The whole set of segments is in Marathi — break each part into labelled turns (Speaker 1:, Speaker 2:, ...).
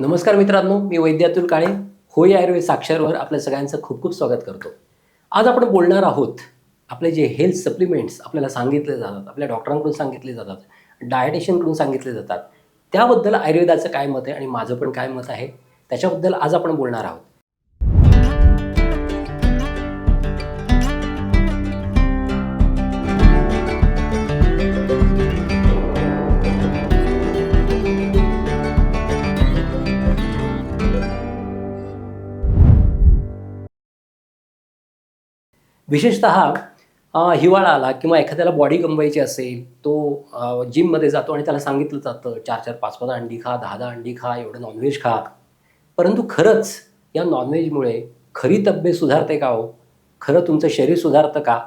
Speaker 1: नमस्कार मित्रांनो मी वैद्य अतुल काळे होई आयुर्वेद साक्षरवर आपल्या सगळ्यांचं खूप खूप स्वागत करतो. आज आपण बोलणार आहोत आपले जे हेल्थ सप्लिमेंट्स आपल्याला सांगितले जातात आपल्या डॉक्टरांकडून सांगितले जातात डायटिशियनकडून सांगितले जातात त्याबद्दल आयुर्वेदाचं काय मत आहे आणि माझं पण काय मत आहे त्याच्याबद्दल आज आपण बोलणार आहोत. विशेषतः हिवाळा आला किंवा एखाद्याला बॉडी गमवायची असेल तो जिममध्ये जातो आणि त्याला सांगितलं जातं चार चार पाच पाच अंडी खा दहा दहा अंडी खा एवढं नॉनव्हेज खा. परंतु खरंच या नॉनव्हेजमुळे खरी तब्येत सुधारते का हो? खरं तुमचं शरीर सुधारतं का?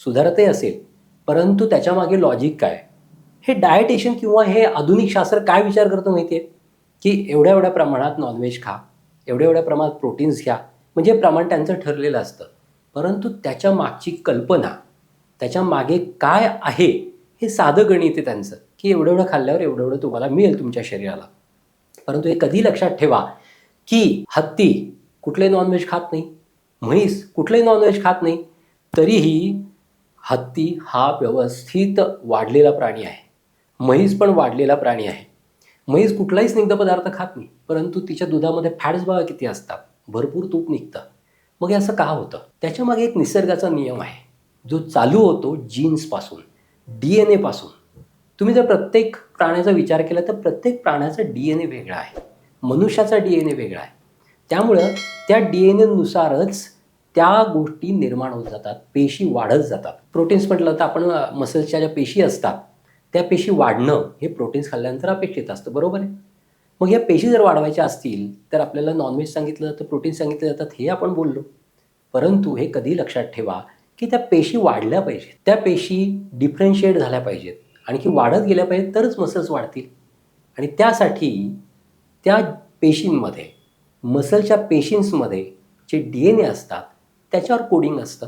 Speaker 1: सुधारतही असेल. परंतु त्याच्यामागे लॉजिक काय? हे डायटेशन किंवा हे आधुनिक शास्त्र काय विचार करतं माहिती आहे की एवढ्या एवढ्या प्रमाणात नॉनव्हेज खा एवढ्या एवढ्या प्रमाणात प्रोटीन्स घ्या. म्हणजे प्रमाण त्यांचं ठरलेलं असतं. परंतु त्याच्या मागची कल्पना त्याच्यामागे काय आहे हे साधं गणित आहे त्यांचं की एवढं एवढं खाल्ल्यावर एवढं एवढं तुम्हाला मिळेल तुमच्या शरीराला. परंतु हे कधी लक्षात ठेवा की हत्ती कुठले नॉनव्हेज खात नाही म्हैस कुठले नॉनव्हेज खात नाही तरीही हत्ती हा व्यवस्थित वाढलेला प्राणी आहे. म्हैस पण वाढलेला प्राणी आहे. म्हैस कुठलाही स्निग्ध पदार्थ खात नाही परंतु तिच्या दुधामध्ये फॅट्स बघा किती असतात भरपूर तूप निघतं. मग हे असं का होतं? त्याच्यामागे एक निसर्गाचा नियम आहे. जो चालू होतो जीन्सपासून डी एन एपासून तुम्ही जर प्रत्येक प्राण्याचा विचार केला तर प्रत्येक प्राण्याचा डी एन ए वेगळा आहे. मनुष्याचा डी एन ए वेगळा आहे. त्यामुळं त्या डी एन एनुसारच त्या गोष्टी निर्माण होत जातात पेशी वाढत जातात. प्रोटीन्स म्हटलं तर आपण मसल्सच्या ज्या पेशी असतात त्या पेशी वाढणं हे प्रोटीन्स खाल्ल्यानंतर अपेक्षित असतं. बरोबर आहे? मग या पेशी जर वाढवायच्या असतील तर आपल्याला नॉनव्हेज सांगितलं जातं प्रोटीन सांगितलं जातात हे आपण बोललो. परंतु हे कधी लक्षात ठेवा की त्या पेशी वाढल्या पाहिजेत. त्या पेशी डिफरन्शिएट झाल्या पाहिजेत. आणखी वाढत गेल्या पाहिजेत तरच मसल्स वाढतील. आणि त्यासाठी त्या पेशींमध्ये मसलच्या पेशींसमध्ये जे डी एन ए असतात त्याच्यावर कोडिंग असतं.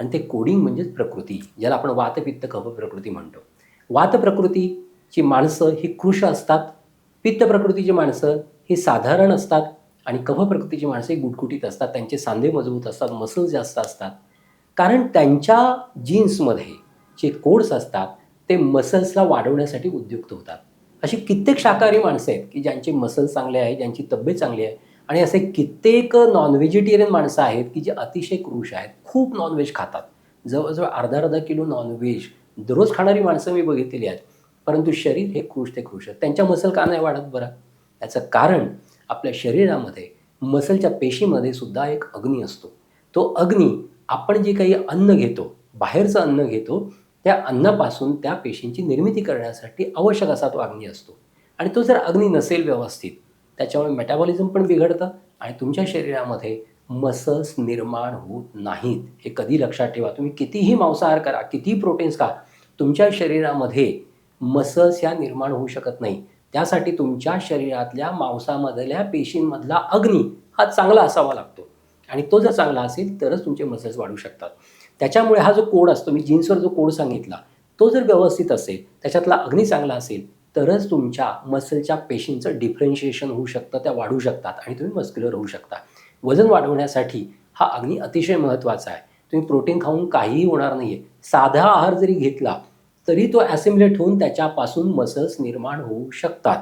Speaker 1: आणि ते कोडिंग म्हणजेच प्रकृती ज्याला आपण वातपित्त कफ प्रकृती म्हणतो. वात प्रकृतीची माणसं ही कृश असतात. पित्त प्रकृतीची माणसं ही साधारण असतात आणि कफ प्रकृतीची माणसं ही गुटगुटीत असतात. त्यांचे सांधे मजबूत असतात मसल्स जास्त असतात. कारण त्यांच्या जीन्समध्ये जे कोड्स असतात ते मसल्सला वाढवण्यासाठी उद्युक्त होतात. अशी कित्येक शाकाहारी माणसं आहेत की ज्यांचे मसल्स चांगले आहेत ज्यांची तब्येत चांगली आहे आणि असे कित्येक नॉन व्हेजिटेरियन माणसं आहेत की जे अतिशय कृष आहेत. खूप नॉनव्हेज खातात. जवळजवळ अर्धा अर्धा किलो नॉनव्हेज दररोज खाणारी माणसं मी बघितलेली आहेत. परंतु शरीर हे खुश ते खुश. त्यांच्या मसल का नाही वाढत बरं? याचं कारण आपल्या शरीरामध्ये मसलच्या पेशीमध्ये सुद्धा एक अग्नी असतो. तो अग्नी आपण जे काही अन्न घेतो बाहेरचं अन्न घेतो त्या अन्नापासून त्या पेशींची निर्मिती करण्यासाठी आवश्यक असा तो अग्नी असतो. आणि तो जर अग्नी नसेल व्यवस्थित त्याच्यामुळे मेटाबॉलिझम पण बिघडतं आणि तुमच्या शरीरामध्ये मसल्स निर्माण होत नाहीत. हे कधी लक्षात ठेवा. तुम्ही कितीही मांसाहार करा कितीही प्रोटीन्स खा तुमच्या शरीरामध्ये मसल्स ह्या निर्माण होऊ शकत नाही. त्यासाठी तुमच्या शरीरातल्या मांसामधल्या पेशींमधला अग्नी हा चांगला असावा लागतो. आणि तो जर चांगला असेल तरच तुमचे मसल्स वाढू शकतात. त्याच्यामुळे हा जो कोड असतो मी जीन्सवर जो कोड सांगितला तो जर व्यवस्थित असेल त्याच्यातला अग्नी चांगला असेल तरच तुमच्या मसलच्या पेशींचं डिफरन्शिएशन होऊ शकतं त्या वाढू शकतात आणि तुम्ही मस्क्युलर होऊ शकता. वजन वाढवण्यासाठी हा अग्नी अतिशय महत्त्वाचा आहे. तुम्ही प्रोटीन खाऊन काहीही होणार नाही आहे साधा आहार जरी घेतला तरी तो ॲसिम्युलेट होऊन त्याच्यापासून मसल्स निर्माण होऊ शकतात.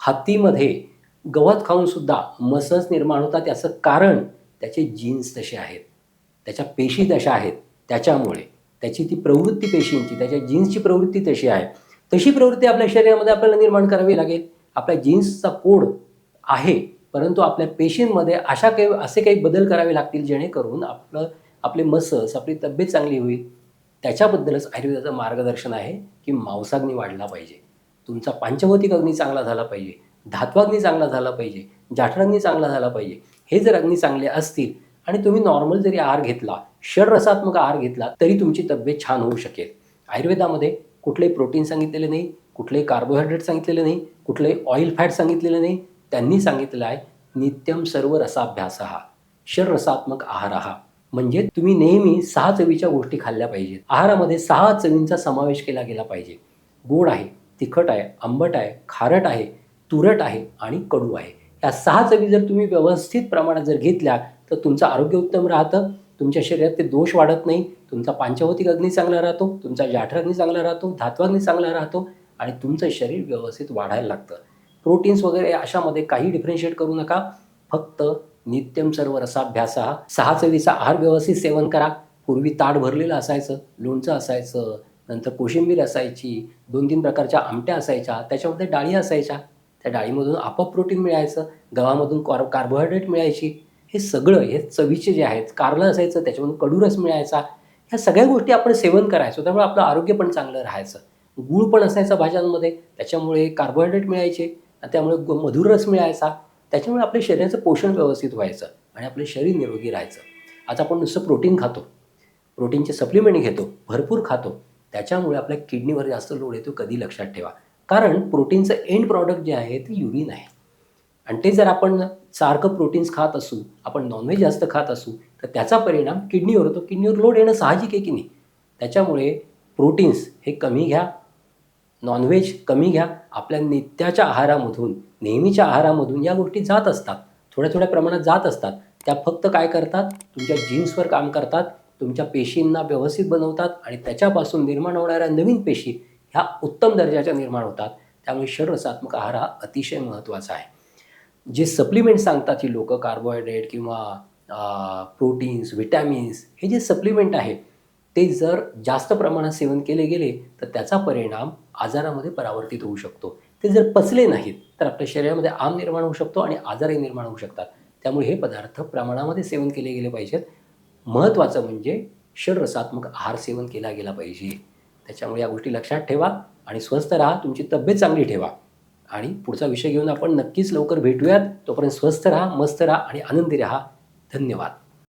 Speaker 1: हत्तीमध्ये गवत खाऊनसुद्धा मसल्स निर्माण होतात. याचं कारण त्याचे जीन्स तसे आहेत. त्याच्या पेशी तशा आहेत. त्याच्यामुळे त्याची ती प्रवृत्ती पेशींची त्याच्या जीन्सची प्रवृत्ती तशी आहे. तशी प्रवृत्ती आपल्या शरीरामध्ये आपल्याला निर्माण करावी लागेल. आपल्या जीन्सचा कोड आहे परंतु आपल्या पेशींमध्ये अशा काही असे काही बदल करावे लागतील जेणेकरून आपलं आपले मसल्स आपली तब्येत चांगली होईल. त्याच्याबद्दलच आयुर्वेदाचं मार्गदर्शन आहे की मांसाग्नी वाढला पाहिजे. तुमचा पंचभौतिक अग्नी चांगला झाला पाहिजे. धात्वाग्नी चांगला झाला पाहिजे. जाठराग्नी चांगला झाला पाहिजे. हे जर अग्नी चांगले असतील आणि तुम्ही नॉर्मल जरी आहार घेतला षडरसात्मक आहार घेतला तरी तुमची तब्येत छान होऊ शकेल. आयुर्वेदामध्ये कुठलेही प्रोटीन सांगितलेले नाही कुठलेही कार्बोहायड्रेट सांगितलेले नाही कुठलेही ऑइल फॅट सांगितलेले नाही. त्यांनी सांगितलेलं आहे नित्यम सर्व रसाभ्यास हा षडरसात्मक आहार. हा म्हणजे तुम्ही नेहमी सहा चवीच्या गोष्टी खाल्ल्या पाहिजेत. आहारामध्ये सहा चवींचा समावेश केला गेला पाहिजे. गोड आहे तिखट आहे आंबट आहे खारट आहे तुरट आहे आणि कडू आहे. या सहा चवी जर तुम्ही व्यवस्थित प्रमाणात जर घेतल्या तर तुमचं आरोग्य उत्तम राहतं. तुमच्या शरीरात ते दोष वाढत नाही. तुमचा पांचवतिक अग्नी चांगला राहतो तुमचा जाठर अग्नी चांगला राहतो धात्वाग्नी चांगला राहतो आणि तुमचं शरीर व्यवस्थित वाढायला लागतं. प्रोटीन्स वगैरे अशामध्ये काही डिफरन्शिएट करू नका. फक्त नित्यम सर्व रसाभ्यास हा सहा चवीचा आहार व्यवस्थित सेवन करा. पूर्वी ताट भरलेलं असायचं लोणचं असायचं नंतर कोशिंबीर असायची दोन तीन प्रकारच्या आमट्या असायच्या त्याच्यामध्ये डाळी असायच्या. त्या डाळीमधून आपोआप प्रोटीन मिळायचं गव्हामधून कॉर कार्बोहायड्रेट मिळायची. हे सगळं हे चवीचे जे आहेत कारलं असायचं त्याच्यामधून कडूरस मिळायचा. ह्या सगळ्या गोष्टी आपण सेवन करायचो त्यामुळे आपलं आरोग्य पण चांगलं राहायचं. गूळ पण असायचा भाज्यांमध्ये त्याच्यामुळे कार्बोहायड्रेट मिळायचे आणि त्यामुळे ग- मधुर रस मिळायचा. त्याच्यामुळे आपल्या शरीराचं पोषण व्यवस्थित व्हायचं आणि आपलं शरीर निरोगी राहायचं. आता आपण नुसतं प्रोटीन खातो. प्रोटीनचे सप्लिमेंट घेतो भरपूर खातो. त्याच्यामुळे आपल्या किडनीवर जास्त लोड येतो कधी लक्षात ठेवा. कारण प्रोटीनचं एंड प्रॉडक्ट जे आहे ते युरिन आहे. आणि ते जर आपण सारखं प्रोटीन्स खात असू आपण नॉनव्हेज जास्त खात असू तर त्याचा परिणाम किडनीवर होतो. किडनीवर लोड येणं साहजिक आहे की नाही? त्याच्यामुळे प्रोटीन्स हे कमी घ्या. नॉनव्हेज कमी घ्या. आपल्या नित्याच्या आहारामधून नेहमीच्या आहारामधून या गोष्टी जात असतात. थोड्या थोड्या प्रमाणात जात असतात. त्या फक्त काय करतात? तुमच्या जीन्सवर काम करतात तुमच्या पेशींना व्यवस्थित बनवतात आणि त्याच्यापासून निर्माण होणाऱ्या नवीन पेशी ह्या उत्तम दर्जाच्या निर्माण होतात. त्यामुळे शरीरसात्मक आहार हा अतिशय महत्त्वाचा आहे. जे सप्लिमेंट सांगतात ही लोकं कार्बोहायड्रेट किंवा प्रोटीन्स व्हिटॅमिन्स हे जे सप्लिमेंट आहे ते जर जास्त प्रमाणात सेवन केले गेले तर त्याचा परिणाम आजारामध्ये परावर्तित होऊ शकतो. ते जर पचले नाहीत तर आपल्या शरीरामध्ये आम निर्माण होऊ शकतो आणि आजारही निर्माण होऊ शकतात. त्यामुळे हे पदार्थ प्रमाणामध्ये सेवन केले गेले पाहिजेत. महत्त्वाचं म्हणजे षडरसात्मक आहार सेवन केला गेला पाहिजे. त्याच्यामुळे या गोष्टी लक्षात ठेवा आणि स्वस्थ राहा. तुमची तब्येत चांगली ठेवा. आणि पुढचा विषय घेऊन आपण नक्कीच लवकर भेटूयात. तोपर्यंत स्वस्थ राहा मस्त राहा आणि आनंदी राहा. धन्यवाद.